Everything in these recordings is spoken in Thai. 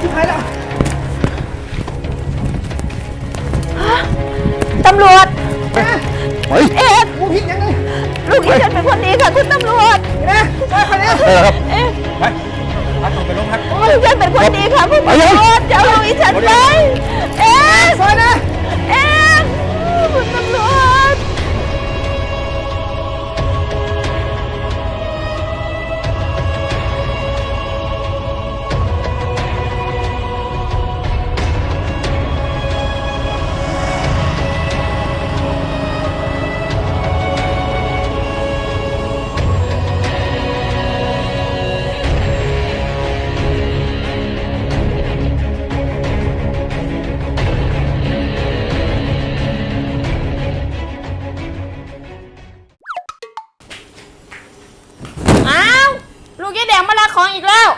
ชิบหายแล้ว ตำรวจแม่เฮ้ยเอกกูผิดยังไงลูกอีฉันเป็นคนดีค่ะคุณตำรวจนี่นะช่วยคนนี้เออครับ เอกไปพาส่งไปโรงพัก ลูกฉันเป็นคนดีค่ะคุณตำรวจจะเอาลูกอีฉันไปเอก ลูกยายแดงมาลักของอีกแล้ว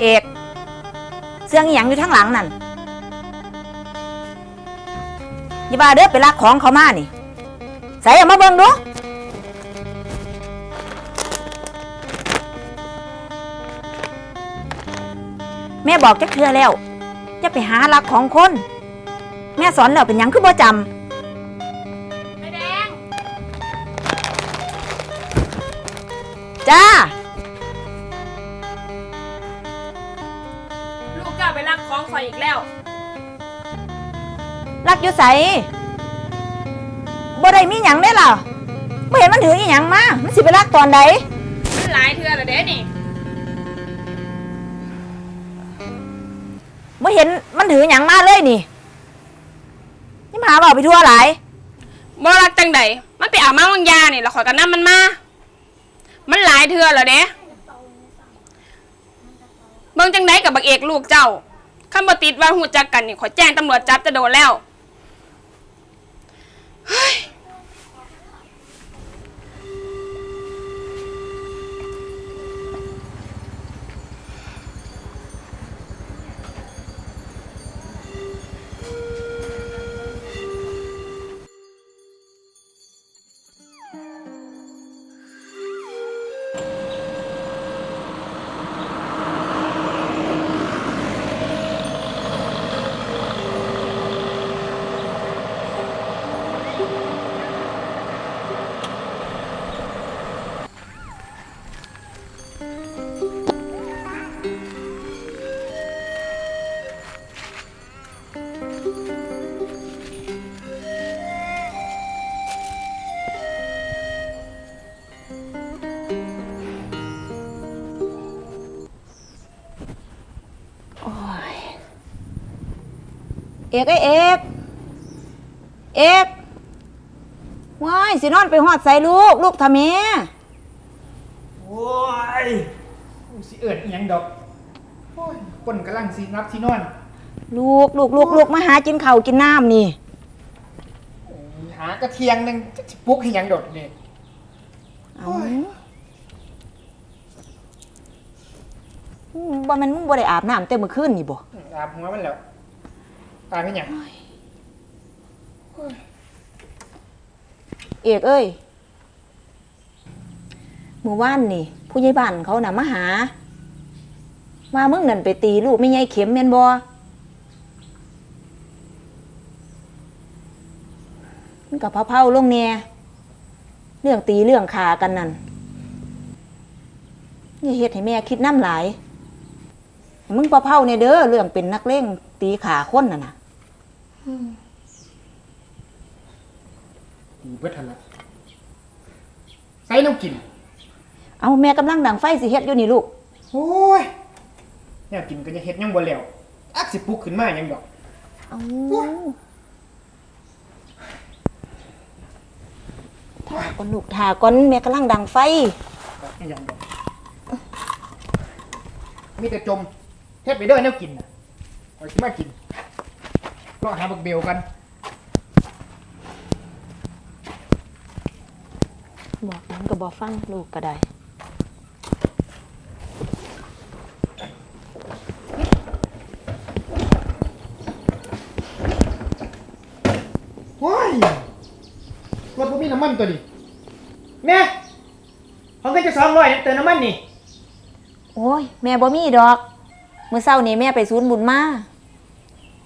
เอกเสื้องอหย่างอยู่ทั้งหลังนั่นอย่าบ้าเด้อไปลักของเขามานี่ ใส่เอามาเบิ่งดูแม่บอกจะเคลือแล้ว จะไปหาลักของคน แม่สอนแล้วเป็นหยังคือบ่จแม่แดงำจ้า ลูกเจ้าไปลักของข่อยอีกแล้วลักอยู่ใสบ่ได้มีหยังได้ล่ะบ่เห็นมันถืออีหยังมา มันสิไปลักตอนใดมันหลายเทื่อแล้วเด้นี่ ม่เห็นมันถือหยังมาเลยนี่นี่มาบอกไปทั่วหลายบ่รักจังใดมันไปอาบมาวังยานี่แล้วข่อยกันน้ำมันมา มันหลายเทื่อแล้วเด้เบิ่งจังไดกับบักเอกลูกเจ้าคันบ่ติดว่าหูจักกันนี่ขอยแจ้งตำรวจจับจะโดนแล้ว เอกไอ้ยเอกเอกว้ายสินอนไปหอดใส่ลูก ลูกทำแม่โอ้ยกูสิเอิดอิหยังดอกโอ้ยคนกำลังสินับสินอนลูกลูกลูกลูกมาหากินข้าวกินน้ำนี่หากระเทียงหนึงจะสิปลุกให้หยังดอกเลยเอาบ่แมันมึงบ่ได้อาบน้ำแต่เมื่อคืนนี่บ่อาบหัวมันแล้ว ตายเป็นหยังเอกเอ้ยเมื่อวานนี่ ผู้ใหญ่บ้านเขาน่ะมาหา ว่ามึงนั่นไปตีลูกไม่ใหญ่เข็มแม่นบ่มันกับเผาๆลงแหน่เรื่องตีเรื่องขากันนั่นอย่เฮ็ดให้แม่คิดน้ำหลายมึงเผาๆเนี่ยเด้อเรื่องเป็นนักเลงตีขาคนน่ะนะ ตีเบิดทันละใส่น้ำกิน เอาแม่กำลังดังไฟสิเฮ็ดอยู่นี่ลูก โอ้ยเนี่ยกินก็จะเฮ็ดหยังบ่แล้วอักสิปลุกขึ้นมาหยังดอก เอาถาก่อนลูกถาก่อนแม่กำลังดังไฟดอกอิหยังดอกมีแต่จมเฮ็ดไปเด้อแนวกินน่ะข่อยสิมากิน รอหาบักเบลกันบอกนั้นก็บอกฟังลูกก็ได้โอ้ยยรถบ่มีน้ำมันตัวนี้แม่เขาก็จะสองร้อยเติมน้ำมันนี่ โอ้ย แม่บ่มีดอก มื้อเช้านี้แม่ไปศูนย์บุญมา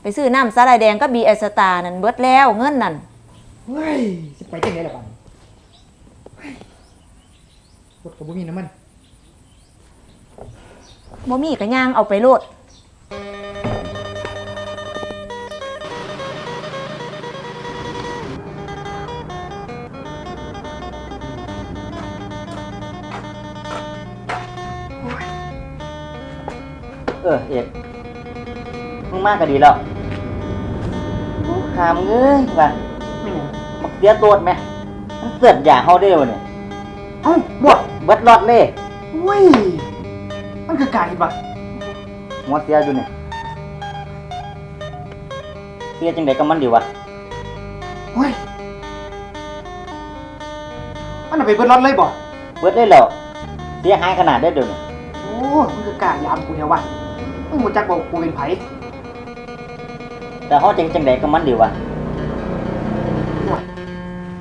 ไปซื้อน้ำสาลายแดงก็บีไอสตาร์นั่นเบิดแล้วเงินนั่นเฮ้ยสิไปจังไงล่ะบัดนี้เฮ้ยรถก็บ่มีน้ำมัน บ่มีก็ย่างเอาไปโลด เออเอกมึงมากก็ดีแล้ว หามเอ้ยว่าไม่หยังมักเสียตัวไหมมันเกิดอย่าเฮาได้วะเนี่ยเอ้าบ่เบิดรอดเลยเว้ย มันคือการอีบ่หัวเสียอยู่เนี่ยเสียจังไดกับมันดีวะเฮ้ย มันเอาไปเบิดรถเลยบ่เบิดได้แล้วเสียหายขนาดได้เดี๋ยวนี้โอ้ มันคือการยามกูเนี่ยวะมึงรู้จักบอกกูเป็นไผ แต่เฮาจังจังไดกับมันดีวะโอ้ย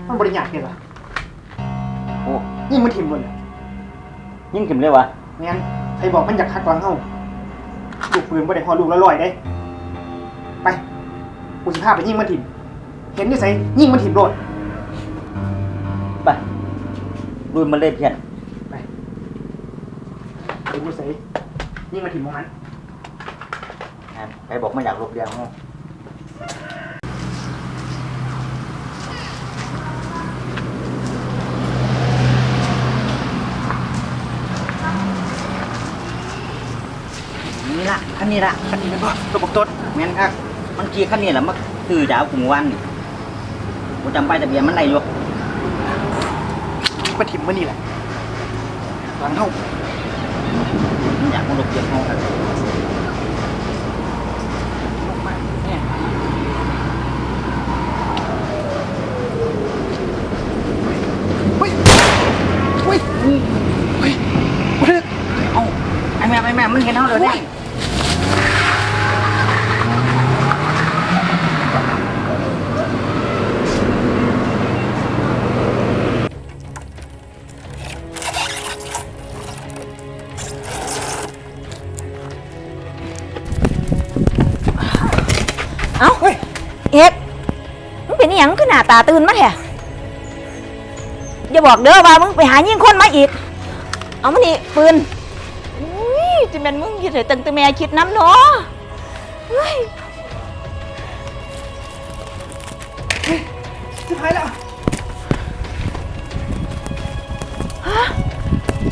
มันบริยากเลยล่ะโอ้ยิ่งมันถิ่มเลยยิ่งขึ้นเลยวะงั้นใครบอกมันอยากคัดวางเฮาลูกปืนบ่ได้ฮอดลูกละร้อยเด้ ไปกูสิพาไปยิงมันถิ่มเห็นอยู่ไสยิงมันถิ่มโลดไปลุยมันเลยเพี้ยนไปเห็นอยู่ไสยิงมันถิ่มตรงนั้นอะไปบอกมันอยากลบเรียงเฮา นี่ละคันนี้ละคันนี้แม่นบ่ตัวบอกต้นแม่นคักมันขี่คันนี้แหละมันคือดาวกลุ่มวันนี่กูจำไปายทะเบียนมันได้อยู่มันถิ่มมันนี่แหละหลังเฮามันอยากมาหลบเกียร์ห้องกันเฮ้ยเฮ้ยเฮ้ยบ่ได้ เอ้า ไอ้แม่ไอ้แม่มันเห็นเขาเลยเนี่ยเอ้าเฮ้ยเอกมึงเป็นอหยังคือหน้าตาตื่นมาแท้อย่าบอกเด้อว่ามึงไปหายิงคนมาอีก เอามานี่ปืนอุ้ย จะเป็นมึงอยืดตั้งแต่แม่คิดน้ำเนาะเฮ้ยสุดท้ายแล้ว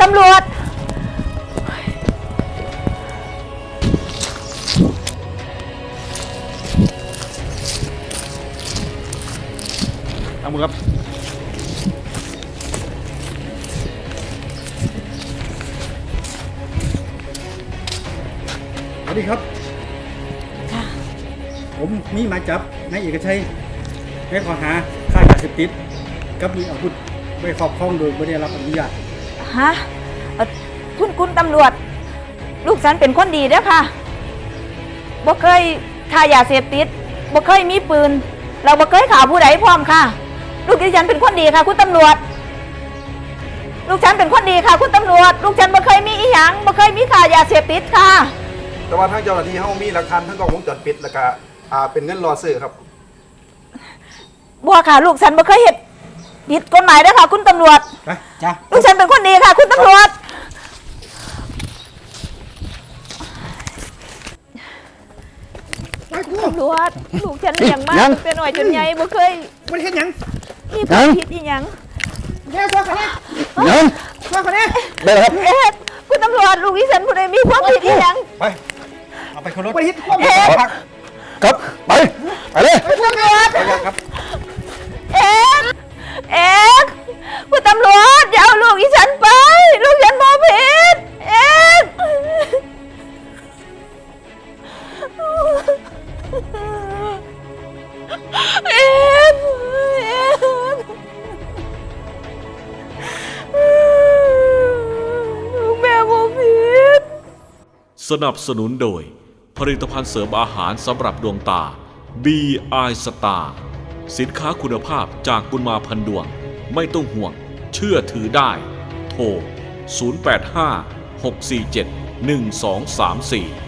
ตำรวจ เอามือครับ ดีครับ ค่ะ ผมมีหมายจับนายเอกชัยในข้อหาฆ่ายาเสพติดกับมีอาวุธไว้ครอบครองโดยไม่ได้รับอนุญาตฮะเอ่อคุณคุณตำรวจ ลูกฉันเป็นคนดีเด้อค่ะบ่เคยฆ่ายาเสพติดบ่เคยมีปืน เราบ่เคยข่าผู้ใดพร้อมค่ะ ลูกดิฉันเป็นคนดีค่ะ คุณตำรวจ ลูกฉันเป็นคนดีค่ะ คุณตำรวจ ลูกฉันบ่เคยมีอีหยังบ่เคยมีข่ายาเสพติดค่ะ แต่ว่าทางเจ้าหน้าที่เขามีหลักฐานทั้งกล้องวงจรปิดแล้วก็อ่าเป็นเงินรอซื้อครับ บัวค่ะ ลูกฉันบ่เคยเห็ดผิดกฎหมายเด้อค่ะคุณตำรวจ ไปจ้าลูกฉันเป็นคนดีค่ะ คุณตำรวจตำรวจ ลูกฉันเลี้ยงมาตั้งแต่น้อยจนใหญ่บ่เคยมันเห็นหยังมีความผิดอีหยังแค่ซักคนนี้ยังซักคนนี้ได้ครับเอ๊ะคุณตำรวจลูกดิฉันผู้ใดมีความผิดอีหยังไป เอาไปขึ้นรถบริฮิตความเอ๊ะครับ ไป ไปเลยคุณตำรวจไปยังครับ เอ๊ะเอ๊ะคุณตำรวจอย่าเอาลูกดิฉันไป ลูกฉันบ่ผิดเอ๊ะเอ๊ะเอ๊ะลูกแม่บ่ผิดสนับสนุนโดย ผลิตภัณฑ์เสริมอาหารสำหรับดวงตา B I Star สินค้าคุณภาพจากบุญมาพันดวง ไม่ต้องห่วง เชื่อถือได้ โทร 085 647 1234